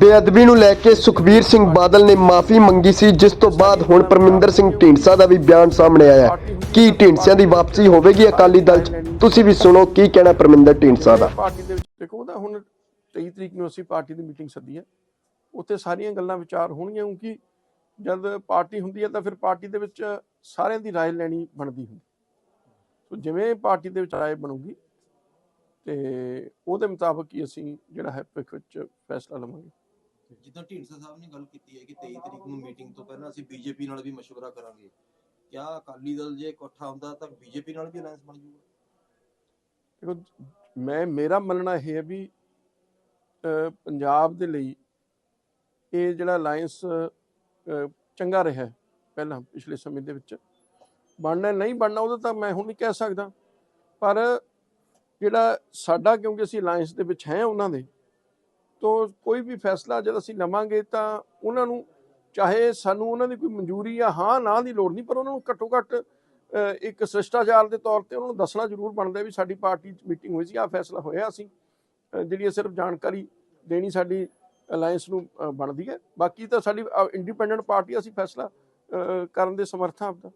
ਬੇਅਦਬੀ ਨੂੰ ਲੈ ਕੇ ਸੁਖਬੀਰ ਸਿੰਘ ਬਾਦਲ ਨੇ ਮਾਫੀ ਮੰਗੀ ਸੀ ਜਿਸ ਤੋਂ ਬਾਅਦ ਹੁਣ ਪਰਮਿੰਦਰ ਸਿੰਘ ਢੀਂਡਸਾ ਦਾ ਵੀ ਬਿਆਨ ਸਾਹਮਣੇ ਆਇਆ ਹੈ। ਕੀ ਢੀਂਡਸਿਆਂ ਦੀ ਵਾਪਸੀ ਹੋਵੇਗੀ ਅਕਾਲੀ ਦਲ 'ਚ ਤੁਸੀਂ ਵੀ ਸੁਣੋ ਕੀ ਕਹਿਣਾ ਪਰਮਿੰਦਰ ਢੀਂਡਸਾ ਦਾ ਪਾਰਟੀ ਦੇ ਵਿੱਚ ਦੇਖੋ ਉਹਦਾ ਹੁਣ 23 ਤਰੀਕ ਨੂੰ ਅਸੀਂ ਪਾਰਟੀ ਦੀ ਮੀਟਿੰਗ ਸੱਦੀ ਹੈ ਉੱਥੇ ਸਾਰੀਆਂ ਗੱਲਾਂ ਵਿਚਾਰ ਹੋਣਗੀਆਂ ਕਿਉਂਕਿ ਜਦ ਪਾਰਟੀ ਹੁੰਦੀ ਹੈ ਤਾਂ ਫਿਰ ਪਾਰਟੀ ਦੇ ਵਿੱਚ ਸਾਰਿਆਂ ਦੀ رائے ਲੈਣੀ ਬਣਦੀ ਹੁੰਦੀ ਸੋ ਜਿਵੇਂ ਪਾਰਟੀ ਦੇ ਵਿੱਚ رائے ਬਣੂਗੀ ਤੇ ਉਹਦੇ ਮੁਤਾਬਕ ਹੀ ਅਸੀਂ ਜਿਹੜਾ ਹੈ ਭਵਿੱਖ ਵਿੱਚ ਫੈਸਲਾ ਲਵਾਂਗੇ ਜਿੱਦਾਂ ਢੀਂਡਸਾ ਸਾਹਿਬ ਨੇ ਗੱਲ ਕੀਤੀ ਹੈ ਕਿ 23 ਤਰੀਕ ਨੂੰ ਮੀਟਿੰਗ ਤੋਂ ਪਹਿਲਾਂ ਅਸੀਂ ਬੀਜੇਪੀ ਨਾਲ ਵੀ ਮਸ਼ਵਰਾ ਕਰਾਂਗੇ। ਕਿਆ ਅਕਾਲੀ ਦਲ ਜੇ ਇਕੱਠਾ ਹੁੰਦਾ ਤਾਂ ਬੀਜੇਪੀ ਨਾਲ ਵੀ ਅਲਾਈਅੰਸ ਬਣ ਜਾਊਗਾ ਦੇਖੋ, ਮੈਂ, ਮੇਰਾ ਮੰਨਣਾ ਇਹ ਹੈ ਵੀ ਪੰਜਾਬ ਦੇ ਲਈ ਇਹ ਜਿਹੜਾ ਅਲਾਈਅੰਸ ਚੰਗਾ ਰਿਹਾ ਪਹਿਲਾਂ, ਪਿਛਲੇ ਸਮੇਂ ਦੇ ਵਿੱਚ। ਬਣਨਾ ਨਹੀਂ ਬਣਨਾ, ਉਹਦਾ ਤਾਂ ਮੈਂ ਹੁਣ ਨਹੀਂ ਕਹਿ ਸਕਦਾ। ਪਰ ਜਿਹੜਾ ਸਾਡਾ, ਕਿਉਂਕਿ ਅਸੀਂ ਅਲਾਈਅੰਸ ਦੇ ਵਿੱਚ ਹੈ ਉਹਨਾਂ ਦੇ ਤੋਂ ਕੋਈ ਵੀ ਫੈਸਲਾ ਜਦ ਅਸੀਂ ਲਵਾਂਗੇ ਤਾਂ ਉਹਨਾਂ ਨੂੰ, ਚਾਹੇ ਸਾਨੂੰ ਉਹਨਾਂ ਦੀ ਕੋਈ ਮਨਜ਼ੂਰੀ ਆ, ਹਾਂ, ਨਾ ਦੀ ਲੋੜ ਨਹੀਂ, ਪਰ ਉਹਨਾਂ ਨੂੰ ਘੱਟੋ ਘੱਟ ਇੱਕ ਸ਼ਿਸ਼ਟਾਚਾਰ ਦੇ ਤੌਰ ਤੇ ਉਹਨਾਂ ਨੂੰ ਦੱਸਣਾ ਜ਼ਰੂਰ ਬਣਦਾ ਵੀ ਸਾਡੀ ਪਾਰਟੀ 'ਚ ਮੀਟਿੰਗ ਹੋਈ ਸੀ ਆ ਫੈਸਲਾ ਹੋਇਆ ਸੀ। ਜਿਹੜੀ ਇਹ ਸਿਰਫ ਜਾਣਕਾਰੀ ਦੇਣੀ ਸਾਡੀ ਅਲਾਈਅੰਸ ਨੂੰ ਬਣਦੀ ਹੈ। ਬਾਕੀ ਤਾਂ ਸਾਡੀ ਇੰਡੀਪੈਂਡੈਂਟ ਪਾਰਟੀ ਅਸੀਂ ਫੈਸਲਾ ਕਰਨ ਦੇ ਸਮਰਥ ਆਪਦਾ।